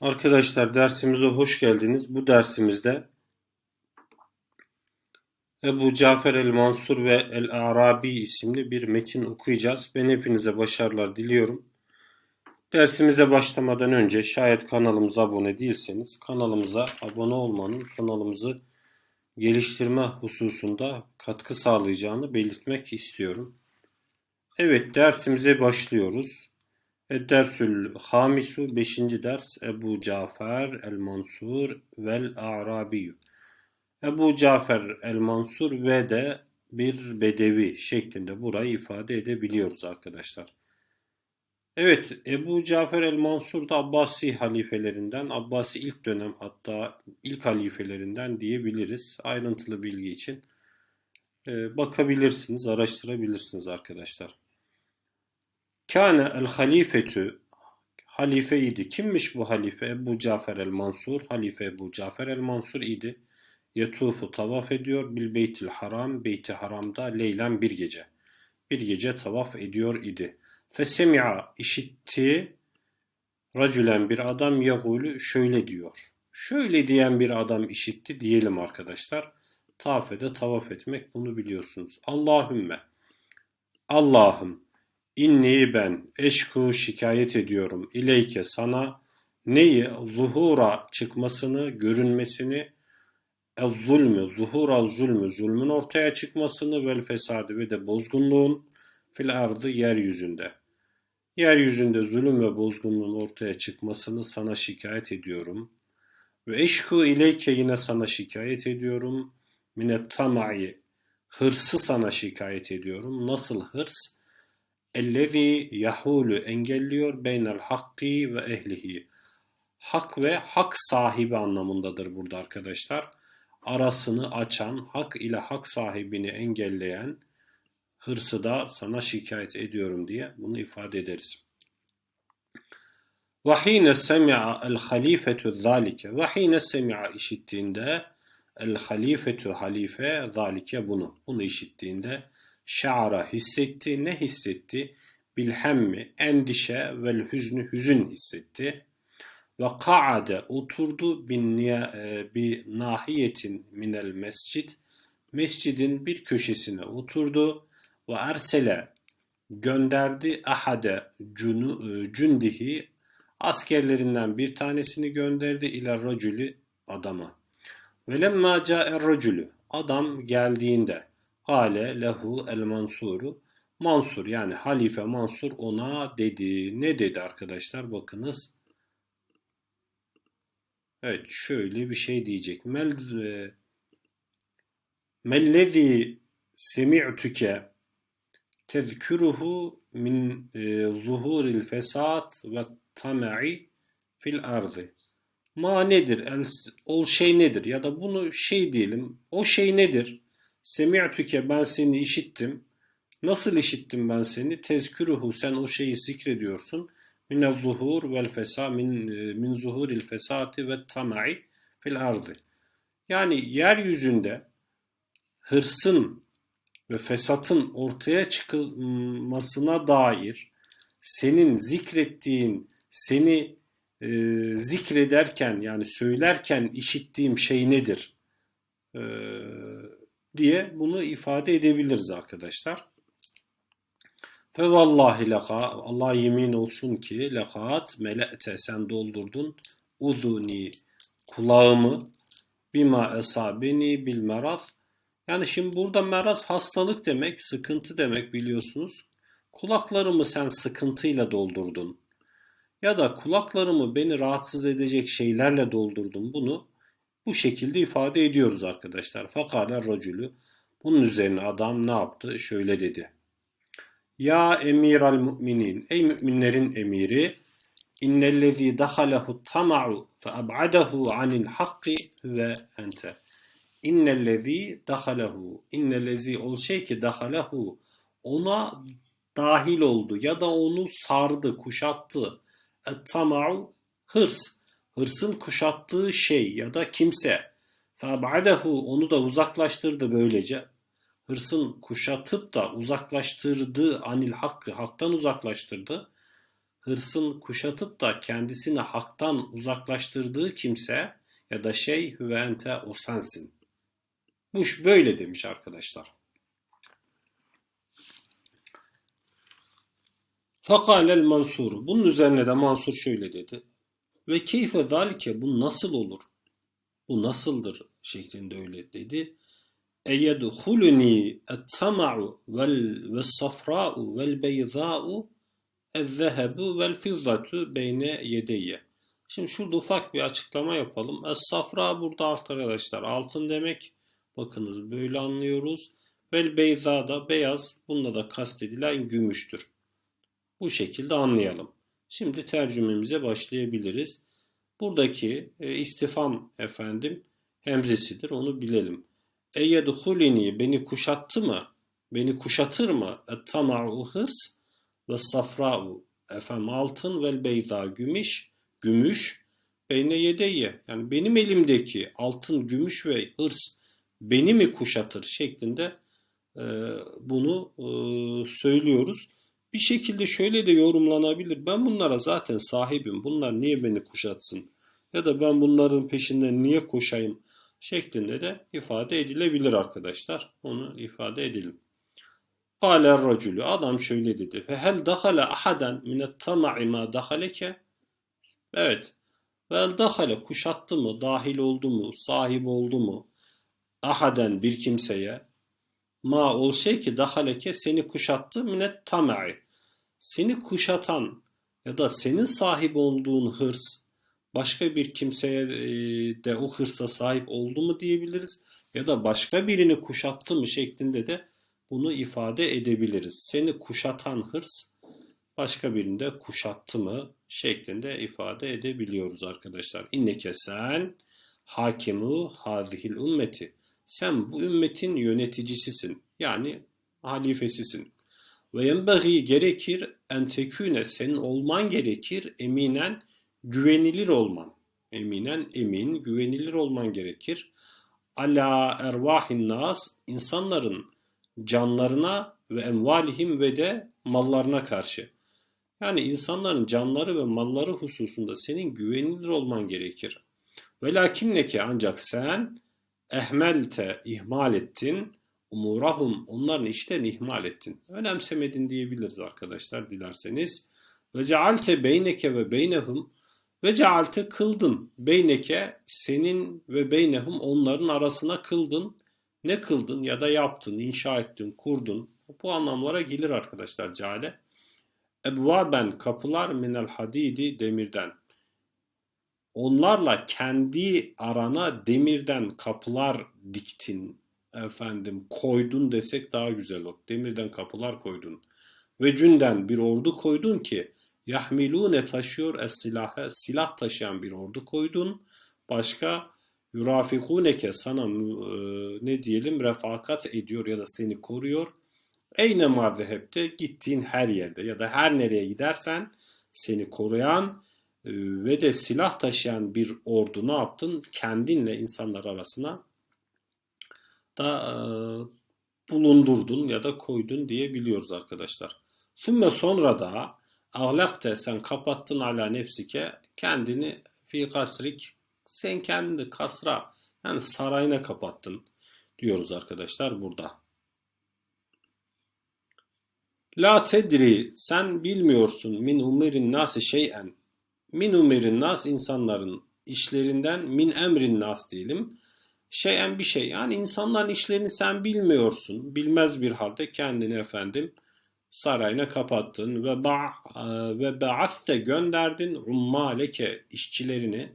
Arkadaşlar dersimize hoş geldiniz. Bu dersimizde Ebu Cafer el-Mansur ve el-Arabi isimli bir metin okuyacağız. Ben hepinize başarılar diliyorum. Dersimize başlamadan önce şayet kanalımıza abone değilseniz kanalımıza abone olmanın kanalımızı geliştirme hususunda katkı sağlayacağını belirtmek istiyorum. Evet dersimize başlıyoruz. Dersül Hamisu 5. ders Ebu Cafer el-Mansur vel Arabi. Ebu Cafer el-Mansur ve de bir bedevi şeklinde burayı ifade edebiliyoruz arkadaşlar. Evet Ebu Cafer el-Mansur da Abbasi halifelerinden, Abbasi ilk dönem hatta ilk halifelerinden diyebiliriz. Ayrıntılı bilgi için e, bakabilirsiniz, araştırabilirsiniz arkadaşlar. Kâne el halifetü halifeydi. Kimmiş bu halife? Ebu Cafer el Mansur. Halife Ebu Cafer el Mansur idi. Yetufu tavaf ediyor. Bil beytil haram. Beyti haramda leylen bir gece. Bir gece tavaf ediyor idi. Fesemi'a işitti. Racülen bir adam yagulü şöyle diyor. Şöyle diyen bir adam işitti diyelim arkadaşlar. Tafede tavaf etmek bunu biliyorsunuz. Allahümme. Allah'ım İnni ben eşku şikayet ediyorum ileyke sana neyi zuhura çıkmasını, görünmesini el zulmü, zuhura zulmü, zulmün ortaya çıkmasını vel fesadı ve de bozgunluğun fil ardı yeryüzünde. Yeryüzünde zulüm ve bozgunluğun ortaya çıkmasını sana şikayet ediyorum. Ve eşku ileyke yine sana şikayet ediyorum. Minet tamai hırsı sana şikayet ediyorum. Nasıl hırs? Ellezî yahulu engelliyor beynel hakki ve ehlihi. Hak ve hak sahibi anlamındadır burada arkadaşlar. Arasını açan, hak ile hak sahibini engelleyen hırsı da sana şikayet ediyorum diye bunu ifade ederiz. Vahine semi'a el halifetü zalike. Vahine semi'a işittiğinde el halifetü halife zalike bunu. Bunu işittiğinde şa'ara hissetti. Ne hissetti? Bilhemmi, endişe vel hüznü, hüzün hissetti. Ve ka'ade oturdu bin e, bir nahiyetin minel mescid. Mescidin bir köşesine oturdu. Ve ersele gönderdi ahade e, cündihi askerlerinden bir tanesini gönderdi ile racülü adama. Ve lemma ca'er racülü adam geldiğinde Kale lehu el mansuru. Mansur yani halife Mansur ona dedi. Ne dedi arkadaşlar bakınız. Evet şöyle bir şey diyecek. Mel e, Mellezi semi'tuke tezküruhu min e, zuhuril fesat ve tama'i fil ardı. Ma nedir? Ol şey nedir? Ya da bunu şey diyelim. O şey nedir? Semi'tüke ben seni işittim. Nasıl işittim ben seni? Tezküruhu sen o şeyi zikrediyorsun. Minel zuhur vel fesa min, e, min zuhuril fesati ve tama'i fil ardı. Yani yeryüzünde hırsın ve fesatın ortaya çıkılmasına dair senin zikrettiğin, seni e, zikrederken yani söylerken işittiğim şey nedir? E, diye bunu ifade edebiliriz arkadaşlar. Fe vallahi leka Allah yemin olsun ki lekat mele'te sen doldurdun uduni kulağımı bima esabeni bil meraz yani şimdi burada meraz hastalık demek, sıkıntı demek biliyorsunuz. Kulaklarımı sen sıkıntıyla doldurdun. Ya da kulaklarımı beni rahatsız edecek şeylerle doldurdun. Bunu bu şekilde ifade ediyoruz arkadaşlar. Fakale racülü. Bunun üzerine adam ne yaptı? Şöyle dedi. Ya emir al müminin. Ey müminlerin emiri. İnnellezî dahalehu tama'u fe ab'adehu anil hakki ve ente. İnnellezî dahalehu. İnnellezî ol şey ki dahalehu. Ona dahil oldu ya da onu sardı, kuşattı. Et tama'u hırs hırsın kuşattığı şey ya da kimse fab'adehu onu da uzaklaştırdı böylece. Hırsın kuşatıp da uzaklaştırdığı anil hakkı haktan uzaklaştırdı. hırsın kuşatıp da kendisini haktan uzaklaştırdığı kimse ya da şey ve ente o sensin. Bu böyle demiş arkadaşlar. Fakalel Mansur. Bunun üzerine de Mansur şöyle dedi. Ve keyfe zalike bu nasıl olur? Bu nasıldır şeklinde öyle dedi. Eyedhuluni et-tama'u vel ve safra'u vel beyza'u el-zehebu vel fizzatu beyne yedeyye. Şimdi şurada ufak bir açıklama yapalım. Es-safra burada arkadaşlar altın demek. Bakınız böyle anlıyoruz. Vel beyza da beyaz. Bunda da kastedilen gümüştür. Bu şekilde anlayalım. Şimdi tercümemize başlayabiliriz. Buradaki e, istifam efendim hemzesidir onu bilelim. Eyyedhulini beni kuşattı mı? Beni kuşatır mı? Et-tama'u hırs ve safra'u efendim altın vel beyda gümüş gümüş beyne yedeyye yani benim elimdeki altın gümüş ve hırs beni mi kuşatır şeklinde e, bunu e, söylüyoruz. Bir şekilde şöyle de yorumlanabilir. Ben bunlara zaten sahibim. Bunlar niye beni kuşatsın? Ya da ben bunların peşinden niye koşayım? Şeklinde de ifade edilebilir arkadaşlar. Onu ifade edelim. Kâler racülü. Adam şöyle dedi. Fe hel dahale ahaden minet tama'i ma dahaleke? Evet. Vel dahale kuşattı mı? Dahil oldu mu? Sahip oldu mu? Ahaden bir kimseye ma ol şey ki dahaleke seni kuşattı minet tama'i. Seni kuşatan ya da senin sahip olduğun hırs başka bir kimseye de o hırsa sahip oldu mu diyebiliriz ya da başka birini kuşattı mı şeklinde de bunu ifade edebiliriz. Seni kuşatan hırs başka birinde kuşattı mı şeklinde ifade edebiliyoruz arkadaşlar. İnneke sen hakimu hadihil ümmeti. Sen bu ümmetin yöneticisisin. Yani halifesisin. Ve yenbeği gerekir en teküne senin olman gerekir eminen güvenilir olman. Eminen emin güvenilir olman gerekir. Ala ervahin nas insanların canlarına ve envalihim ve de mallarına karşı. Yani insanların canları ve malları hususunda senin güvenilir olman gerekir. Velakinneke ancak sen ehmelte ihmal ettin umurahum onların işlerini ihmal ettin. Önemsemedin diyebiliriz arkadaşlar dilerseniz. Ve cealte beyneke ve beynehum ve cealte kıldın. Beyneke senin ve beynehum onların arasına kıldın. Ne kıldın ya da yaptın, inşa ettin, kurdun. Bu anlamlara gelir arkadaşlar ceale. Ebvaben kapılar minel hadidi demirden. Onlarla kendi arana demirden kapılar diktin, efendim koydun desek daha güzel olur. Demirden kapılar koydun. Ve cünden bir ordu koydun ki yahmilune taşıyor es silahı silah taşıyan bir ordu koydun. Başka yurafikuneke sana e, ne diyelim refakat ediyor ya da seni koruyor. Eyne mardehepte gittiğin her yerde ya da her nereye gidersen seni koruyan ve de silah taşıyan bir ordu ne yaptın? Kendinle insanlar arasına da e, bulundurdun ya da koydun diyebiliyoruz arkadaşlar. Sümme sonra da ahlakte sen kapattın ala nefsike kendini fi kasrik sen kendini kasra yani sarayına kapattın diyoruz arkadaşlar burada. La tedri sen bilmiyorsun min umirin nasi şeyen min umirin nas insanların işlerinden min emrin nas diyelim şeyen bir şey. Yani insanların işlerini sen bilmiyorsun. Bilmez bir halde kendini efendim sarayına kapattın ve ba ve ba'aste gönderdin ummaleke işçilerini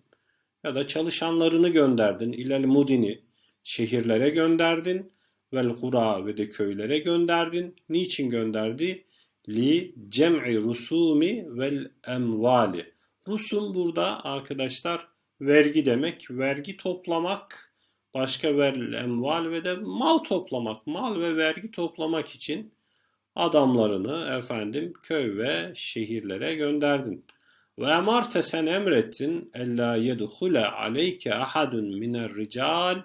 ya da çalışanlarını gönderdin ilel mudini şehirlere gönderdin vel kura ve de köylere gönderdin. Niçin gönderdi? Li cem'i rusumi vel emvali. Rusum burada arkadaşlar vergi demek. Vergi toplamak başka emval ve de mal toplamak, mal ve vergi toplamak için adamlarını efendim köy ve şehirlere gönderdin. Ve emarte sen emrettin ella yedhule aleyke ahadun miner rical.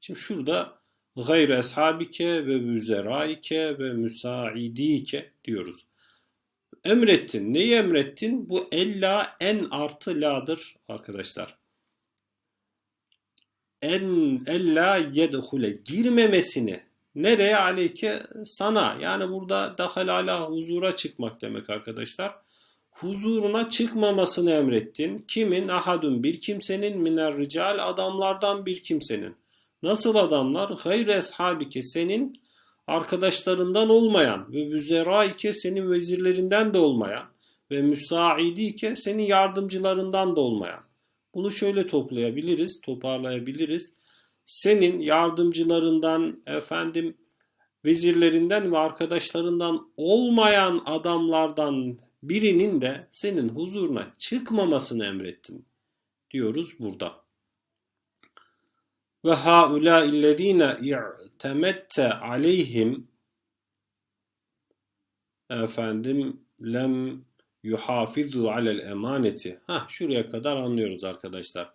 Şimdi şurada gayr eshabike ve müzeraike ve müsaidike diyoruz. Emrettin. Neyi emrettin? Bu ella en artı la'dır arkadaşlar. En ella yedhule girmemesini nereye aleyke sana yani burada dahal ala huzura çıkmak demek arkadaşlar. Huzuruna çıkmamasını emrettin. Kimin? Ahadun bir kimsenin miner rical adamlardan bir kimsenin. Nasıl adamlar? Gayre eshabike senin arkadaşlarından olmayan ve müzeraike senin vezirlerinden de olmayan ve müsaidike senin yardımcılarından da olmayan. Bunu şöyle toplayabiliriz, toparlayabiliriz. Senin yardımcılarından, efendim vezirlerinden ve arkadaşlarından olmayan adamlardan birinin de senin huzuruna çıkmamasını emrettin diyoruz burada. Ve haula illezine i'temette aleyhim efendim lem yuhafizu alel emaneti. Ha şuraya kadar anlıyoruz arkadaşlar.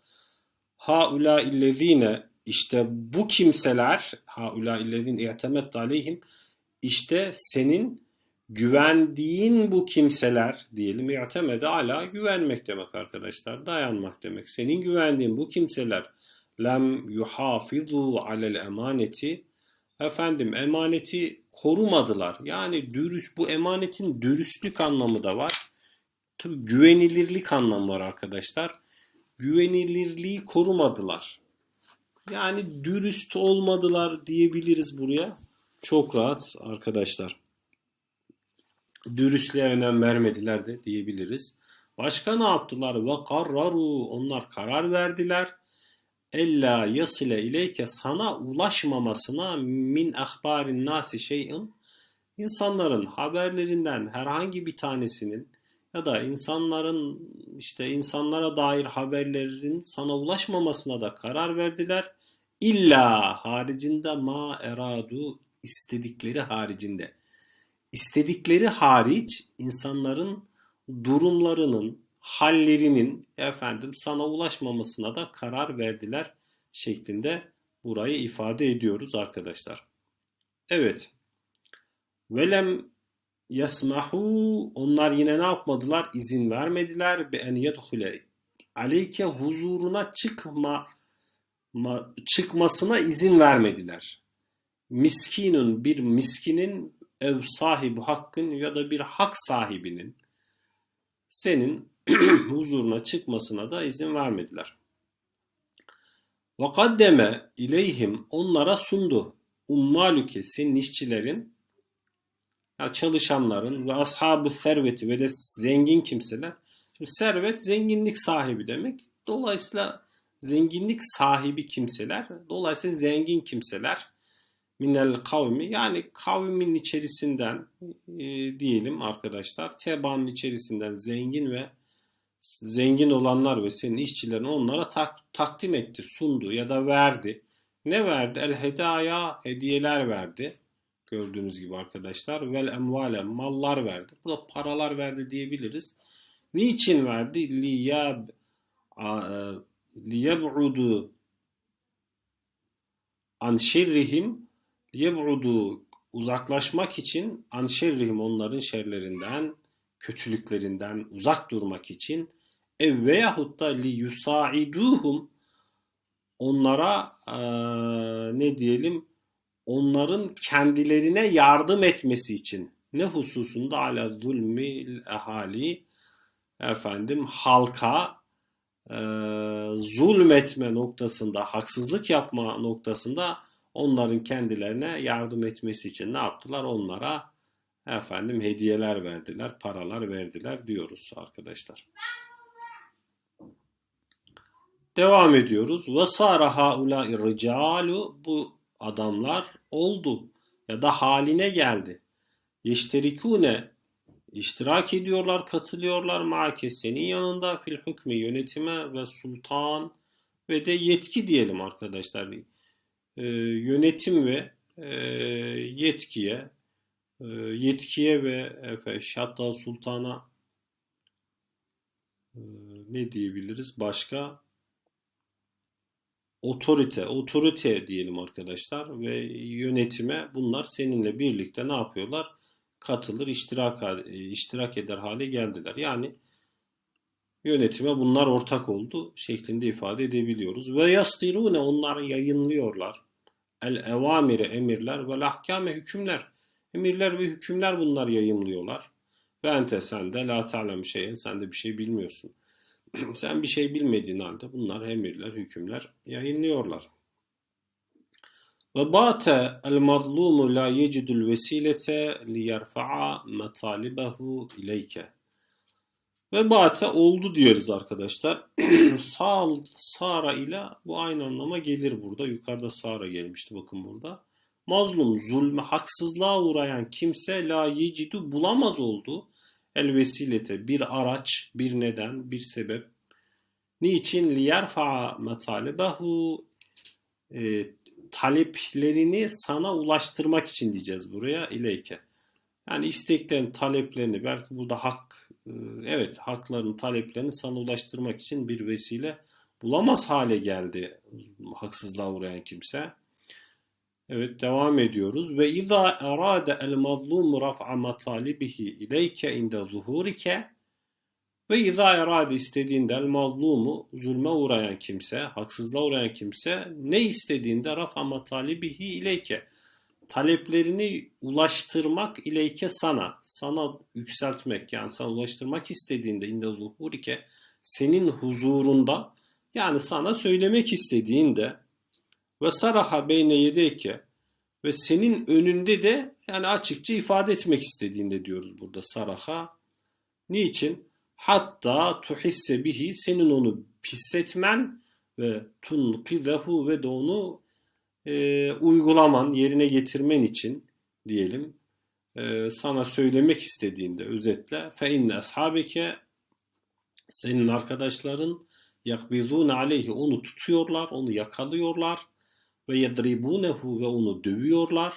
Haula illezine işte bu kimseler haula illezine i'temette aleyhim işte senin güvendiğin bu kimseler diyelim i'temede ala güvenmek demek arkadaşlar. Dayanmak demek. Senin güvendiğin bu kimseler lem yuhafizu alel emaneti efendim emaneti korumadılar. Yani dürüst bu emanetin dürüstlük anlamı da var. Tabii güvenilirlik anlamı var arkadaşlar. Güvenilirliği korumadılar. Yani dürüst olmadılar diyebiliriz buraya. Çok rahat arkadaşlar. Dürüstlüğe önem vermediler de diyebiliriz. Başka ne yaptılar? Ve karraru onlar karar verdiler ella yasile ileyke sana ulaşmamasına min ahbarin nasi şeyin insanların haberlerinden herhangi bir tanesinin ya da insanların işte insanlara dair haberlerin sana ulaşmamasına da karar verdiler. İlla haricinde ma eradu istedikleri haricinde. İstedikleri hariç insanların durumlarının, hallerinin efendim sana ulaşmamasına da karar verdiler şeklinde burayı ifade ediyoruz arkadaşlar. Evet. Velem yasmahu onlar yine ne yapmadılar? İzin vermediler. Be en yedhule aleyke huzuruna çıkma ma, çıkmasına izin vermediler. Miskinun bir miskinin ev sahibi hakkın ya da bir hak sahibinin senin huzuruna çıkmasına da izin vermediler. Ve kaddeme ileyhim onlara sundu. Ummaluke senin işçilerin ya çalışanların ve ashabu serveti ve de zengin kimseler. Şimdi servet zenginlik sahibi demek. Dolayısıyla zenginlik sahibi kimseler, dolayısıyla zengin kimseler minel kavmi yani kavmin içerisinden e, diyelim arkadaşlar tebaanın içerisinden zengin ve zengin olanlar ve senin işçilerin onlara tak, takdim etti, sundu ya da verdi. Ne verdi? El hedaya hediyeler verdi. Gördüğünüz gibi arkadaşlar. Vel emvale mallar verdi. Burada paralar verdi diyebiliriz. Niçin verdi? Liyab liyeb'udu an şerrihim liyeb'udu uzaklaşmak için an şerrihim onların şerlerinden kötülüklerinden uzak durmak için ev veyahut da li yusaiduhum onlara e, ne diyelim onların kendilerine yardım etmesi için ne hususunda ala zulmil ehali efendim halka e, zulmetme noktasında haksızlık yapma noktasında onların kendilerine yardım etmesi için ne yaptılar? Onlara efendim hediyeler verdiler, paralar verdiler diyoruz arkadaşlar. Devam ediyoruz. Ve sara haula ricalu bu adamlar oldu ya da haline geldi. Yeşterikune iştirak ediyorlar, katılıyorlar maake senin yanında fil hükmü yönetime ve sultan ve de yetki diyelim arkadaşlar. Ee, yönetim ve e, yetkiye yetkiye ve efendim, hatta sultana e, ne diyebiliriz? Başka otorite, otorite diyelim arkadaşlar ve yönetime bunlar seninle birlikte ne yapıyorlar? katılır, iştirak, e, iştirak eder hale geldiler. Yani yönetime bunlar ortak oldu şeklinde ifade edebiliyoruz. Ve yastirune onlar yayınlıyorlar. El evamire emirler ve ahkame hükümler. Emirler ve hükümler bunlar yayımlıyorlar. Ve ente sen de la ta'lem şeyen sen de bir şey bilmiyorsun. sen bir şey bilmediğin halde bunlar emirler, hükümler yayınlıyorlar. Ve bate el mazlumu la yecidul vesilete li yerfa'a metalibehu ileyke. Ve bate oldu diyoruz arkadaşlar. Sağ, sara ile bu aynı anlama gelir burada. Yukarıda sara gelmişti bakın burada. Mazlum, zulme, haksızlığa uğrayan kimse la yecidu bulamaz oldu. El vesilete bir araç, bir neden, bir sebep. Niçin? Liyerfa'a metalibehu e, taleplerini sana ulaştırmak için diyeceğiz buraya ileyke. Yani isteklerin, taleplerini belki burada hak, e, evet hakların taleplerini sana ulaştırmak için bir vesile bulamaz hale geldi haksızlığa uğrayan kimse. Evet devam ediyoruz. Ve izâ erâde el mazlûmu raf'a matalibihi ileyke inde zuhurike ve izâ erâde istediğinde el mazlumu zulme uğrayan kimse, haksızlığa uğrayan kimse ne istediğinde raf'a matalibihi ileyke taleplerini ulaştırmak ileyke sana, sana yükseltmek yani sana ulaştırmak istediğinde inde zuhurike senin huzurunda yani sana söylemek istediğinde ve saraha beyne yedeyke ve senin önünde de yani açıkça ifade etmek istediğinde diyoruz burada saraha. Niçin? Hatta tuhisse bihi senin onu hissetmen ve tunqizehu ve de onu e, uygulaman, yerine getirmen için diyelim e, sana söylemek istediğinde özetle fe inne ashabeke senin arkadaşların yakbizun aleyhi onu tutuyorlar, onu yakalıyorlar ve yedribunehu ve onu dövüyorlar.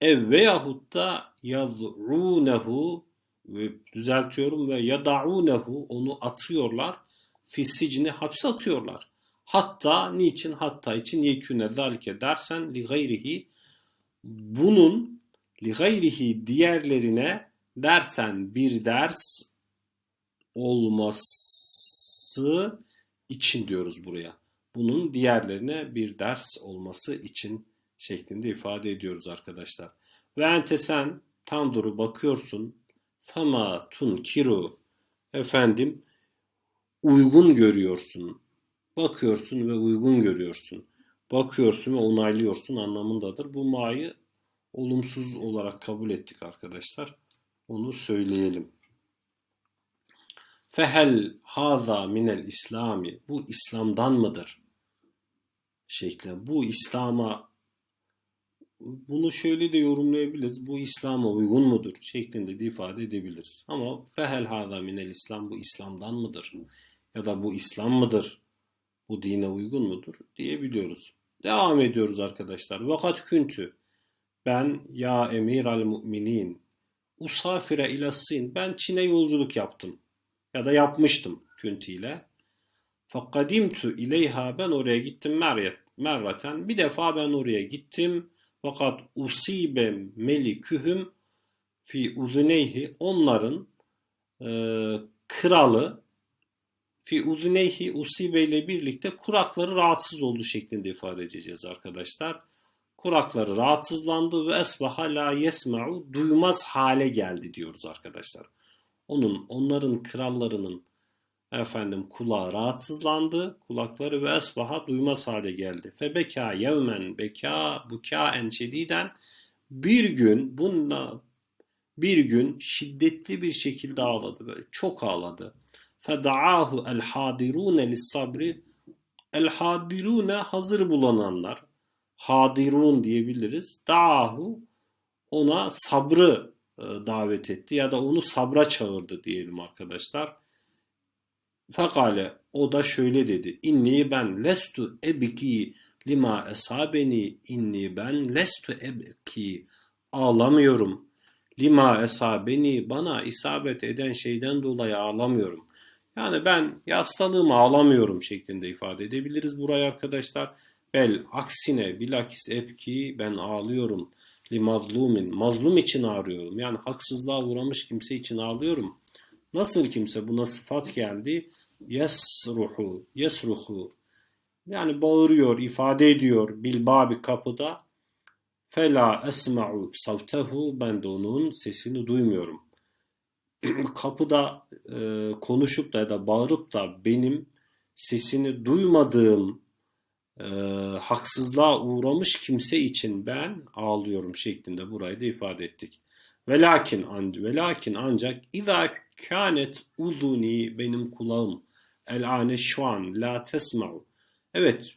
Ev veyahut da yaz'unehu ve düzeltiyorum ve yada'unehu onu atıyorlar. Fissicini hapse atıyorlar. Hatta niçin hatta için yeküne zalike dersen li gayrihi bunun li gayrihi diğerlerine dersen bir ders olması için diyoruz buraya. Bunun diğerlerine bir ders olması için şeklinde ifade ediyoruz arkadaşlar. Ve ente sen tanduru bakıyorsun. Fema tun kiru efendim uygun görüyorsun. Bakıyorsun ve uygun görüyorsun. Bakıyorsun ve onaylıyorsun anlamındadır. Bu ma'yı olumsuz olarak kabul ettik arkadaşlar. Onu söyleyelim. Fehel haza minel İslami. Bu İslam'dan mıdır? Şekli. Bu İslam'a bunu şöyle de yorumlayabiliriz. Bu İslam'a uygun mudur? Şeklinde de ifade edebiliriz. Ama fehel haza minel İslam. Bu İslam'dan mıdır? Ya da bu İslam mıdır? Bu dine uygun mudur? Diyebiliyoruz. Devam ediyoruz arkadaşlar. Vakat küntü. Ben ya emir al müminin. Usafire ilasin. Ben Çin'e yolculuk yaptım ya da yapmıştım küntiyle. Fakadimtu ileyha ben oraya gittim merraten. Bir defa ben oraya gittim. Fakat usibe melikühüm fi uzuneyhi onların e, kralı fi uzuneyhi usibe ile birlikte kurakları rahatsız oldu şeklinde ifade edeceğiz arkadaşlar. Kurakları rahatsızlandı ve esbaha la yesma'u duymaz hale geldi diyoruz arkadaşlar onun onların krallarının efendim kulağı rahatsızlandı. Kulakları ve esbaha duymaz hale geldi. Febeka yevmen beka buka en şediden bir gün bununla bir gün şiddetli bir şekilde ağladı böyle çok ağladı. Fedaahu el hadirune lis sabri el hadirune hazır bulunanlar hadirun diyebiliriz. Daahu ona sabrı e, davet etti ya da onu sabra çağırdı diyelim arkadaşlar. Fekale o da şöyle dedi. İnni ben lestu ebki lima esabeni inni ben lestu ebki ağlamıyorum. Lima esabeni bana isabet eden şeyden dolayı ağlamıyorum. Yani ben hastalığımı ağlamıyorum şeklinde ifade edebiliriz burayı arkadaşlar. Bel aksine bilakis ebki ben ağlıyorum. li mazlumin. Mazlum için ağrıyorum. Yani haksızlığa uğramış kimse için ağlıyorum. Nasıl kimse buna sıfat geldi? Yesruhu, yesruhu. Yani bağırıyor, ifade ediyor bil babi kapıda. Fela esma'u savtehu ben de onun sesini duymuyorum. Kapıda e, konuşup da ya da bağırıp da benim sesini duymadığım e, haksızlığa uğramış kimse için ben ağlıyorum şeklinde burayı da ifade ettik. Velakin, an, velakin ancak İza kânet uduni benim kulağım el ane şu an la tesma'u. Evet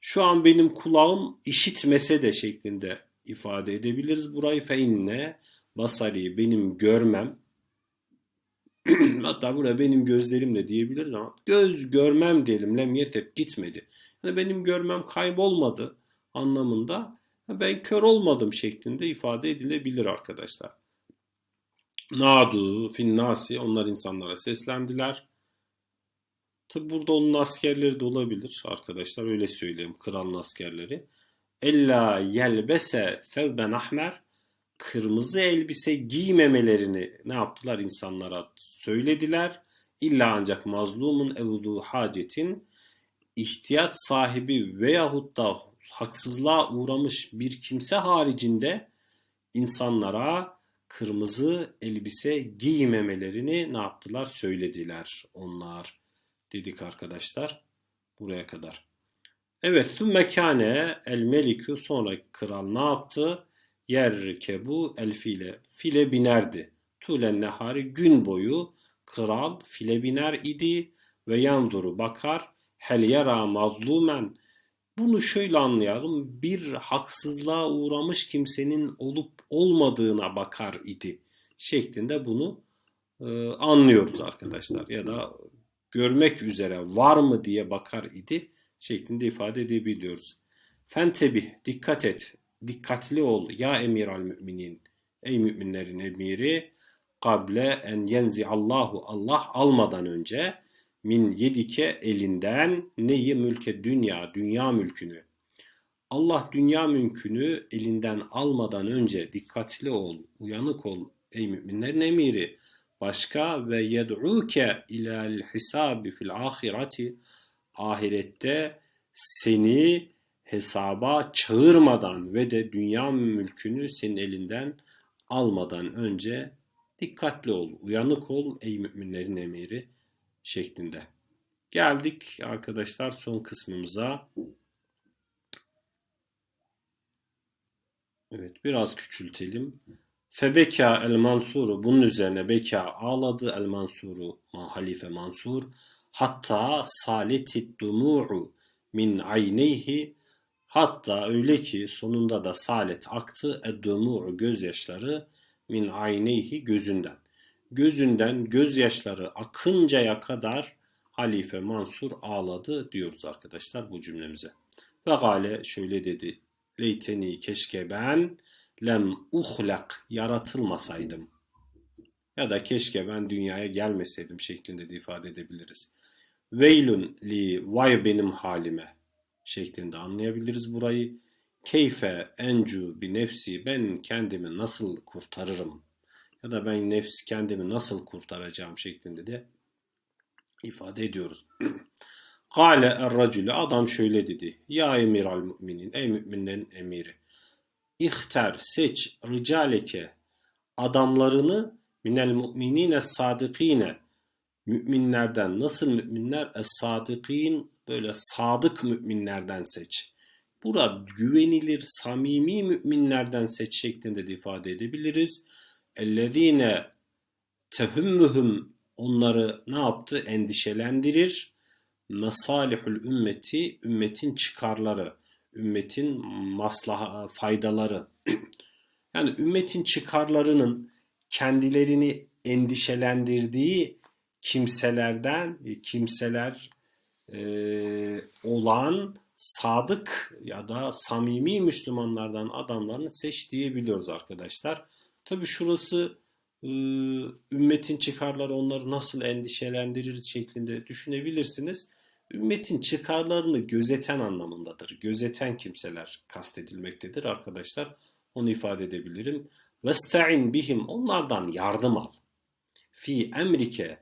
şu an benim kulağım işitmese de şeklinde ifade edebiliriz. Burayı fe inne basari benim görmem hatta buraya benim gözlerim de diyebiliriz ama göz görmem diyelim lem yetep gitmedi. Yani benim görmem kaybolmadı anlamında ben kör olmadım şeklinde ifade edilebilir arkadaşlar. Nadu finnasi onlar insanlara seslendiler. Tabi burada onun askerleri de olabilir arkadaşlar öyle söyleyeyim kralın askerleri. Ella yelbese sevben ahmer kırmızı elbise giymemelerini ne yaptılar insanlara söylediler. İlla ancak mazlumun evlu hacetin ihtiyaç sahibi veyahut da haksızlığa uğramış bir kimse haricinde insanlara kırmızı elbise giymemelerini ne yaptılar söylediler onlar dedik arkadaşlar buraya kadar. Evet thümme kâne el melikü sonra kral ne yaptı? Yerkebu el file. File binerdi. Tulen nehari gün boyu kral file biner idi ve yanduru bakar hel yara mazlumen bunu şöyle anlayalım. Bir haksızlığa uğramış kimsenin olup olmadığına bakar idi şeklinde bunu e, anlıyoruz arkadaşlar. Ya da görmek üzere var mı diye bakar idi şeklinde ifade edebiliyoruz. Fentebih dikkat et, dikkatli ol ya emir al müminin. Ey müminlerin emiri kable en yenzi Allahu Allah almadan önce min yedike elinden neyi mülke dünya, dünya mülkünü. Allah dünya mülkünü elinden almadan önce dikkatli ol, uyanık ol ey müminlerin emiri. Başka ve yed'uke ilal hisabi fil ahireti ahirette seni hesaba çağırmadan ve de dünya mülkünü senin elinden almadan önce dikkatli ol, uyanık ol ey müminlerin emiri şeklinde. Geldik arkadaşlar son kısmımıza. Evet biraz küçültelim. Febeka el Mansuru bunun üzerine Beka ağladı el Mansuru Halife Mansur hatta saletit dumu'u min ayneyhi hatta öyle ki sonunda da salet aktı eddumu'u gözyaşları min ayneyhi gözünden. Gözünden gözyaşları akıncaya kadar Halife Mansur ağladı diyoruz arkadaşlar bu cümlemize. Ve gale şöyle dedi. Leyteni keşke ben lem uhlak yaratılmasaydım. Ya da keşke ben dünyaya gelmeseydim şeklinde de ifade edebiliriz. Veylun li vay benim halime şeklinde anlayabiliriz burayı. Keyfe encu bi nefsi ben kendimi nasıl kurtarırım ya da ben nefsi kendimi nasıl kurtaracağım şeklinde de ifade ediyoruz. Kale er adam şöyle dedi. Ya emir al müminin ey müminlerin emiri. İhter seç ricaleke adamlarını minel mu'minine sadıkine müminlerden nasıl müminler es böyle sadık müminlerden seç. Burada güvenilir samimi müminlerden seç şeklinde de ifade edebiliriz. Ellezine tehümmühüm onları ne yaptı? Endişelendirir. Mesalihül ümmeti, ümmetin çıkarları, ümmetin maslaha, faydaları. yani ümmetin çıkarlarının kendilerini endişelendirdiği kimselerden, kimseler e, olan sadık ya da samimi Müslümanlardan adamlarını seç diyebiliyoruz arkadaşlar. Tabi şurası e, ümmetin çıkarları onları nasıl endişelendirir şeklinde düşünebilirsiniz. Ümmetin çıkarlarını gözeten anlamındadır. Gözeten kimseler kastedilmektedir arkadaşlar. Onu ifade edebilirim. Vesta'in bihim onlardan yardım al. Fi emrike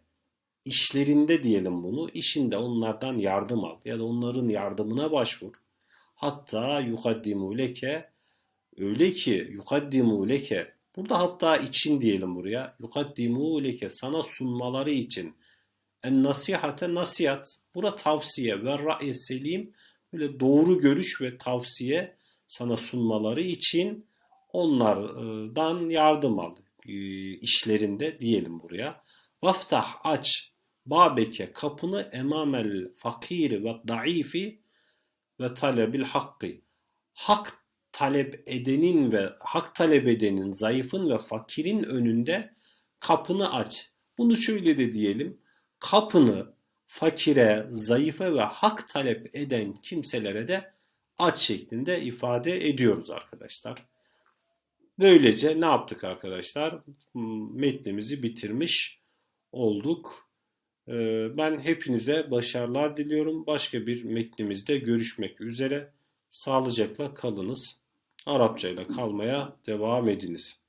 işlerinde diyelim bunu. işinde onlardan yardım al ya da onların yardımına başvur. Hatta yukaddimu leke öyle ki yukaddimu leke burada hatta için diyelim buraya. Yukaddimu leke sana sunmaları için en nasihate nasihat. Bura tavsiye ve ra'ye selim böyle doğru görüş ve tavsiye sana sunmaları için onlardan yardım al e, işlerinde diyelim buraya. Vaftah aç babeke kapını emamel fakiri ve daifi ve talebil hakkı. Hak talep edenin ve hak talep edenin, zayıfın ve fakirin önünde kapını aç. Bunu şöyle de diyelim. Kapını fakire, zayıfa ve hak talep eden kimselere de aç şeklinde ifade ediyoruz arkadaşlar. Böylece ne yaptık arkadaşlar? Hmm, Metnimizi bitirmiş olduk. Ee, Ben hepinize başarılar diliyorum. Başka bir metnimizde görüşmek üzere. Sağlıcakla kalınız. Arapçayla kalmaya devam ediniz.